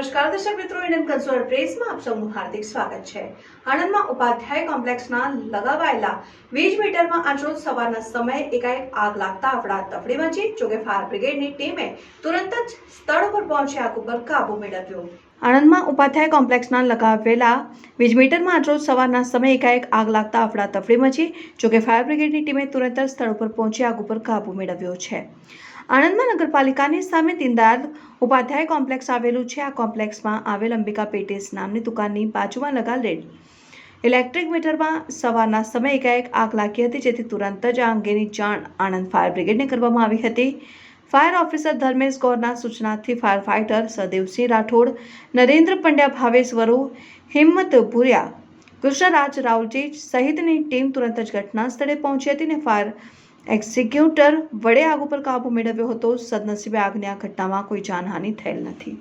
નમસ્કાર દર્શક મિત્રો ઇન્ડિયન કન્સુલર પ્રેસમાં આપ સૌનું હાર્દિક સ્વાગત છે. આણંદમાં ઉપાધ્યાય કોમ્પ્લેક્સના લગાવાયેલા વીજ મીટરમાં આજરોજ સવારના સમયે એકાએક આગ લાગતા અફડાતફડી મચી, જોકે ફાયર બ્રિગેડની ટીમે તુરંત જ સ્થળ પર પહોંચી આગ ઉપર કાબુ મેળવ્યો. આણંદમાં ઉપાધ્યાય કોમ્પ્લેક્સના લગાવેલા વીજ મીટરમાં આજરોજ સવારના સમયે એકાએક આગ લાગતા અફડાતફડી મચી, જોકે ફાયર બ્રિગેડની ટીમે તુરંત જ સ્થળ ઉપર પહોંચી આગ ઉપર કાબુ મેળવ્યો છે. આણંદમાં નગરપાલિકાની સામે દીનદયાળ ઉપાધ્યાય કોમ્પ્લેક્સ આવેલું છે. આ કોમ્પ્લેક્સમાં આવેલ અંબિકા પેટીસ નામની દુકાનની બાજુમાં લગાડેલ ઇલેક્ટ્રિક મીટરમાં સવારના સમયે એકાએક આગ લાગી હતી, જેથી તુરંત જ આ અંગેની જાણ આણંદ ફાયર બ્રિગેડને કરવામાં આવી હતી. ફાયર ઓફિસર ધર્મેશ ગોરના સૂચનાથી ફાયર ફાઇટર સદેવસિંહ રાઠોડ, નરેન્દ્ર પંડ્યા, ભાવેશ વરુ, હિંમત ભુરિયા, કૃષ્ણરાજ રાવજી સહિતની ટીમ તુરંત જ ઘટના સ્થળે પહોંચી હતી અને ફાયર એક્ઝિક્યુટર વડે આગ ઉપર કાબુ મેળવ્યો હતો. સદનસીબે આગની આ ઘટનામાં કોઈ જાનહાનિ થયેલ નથી.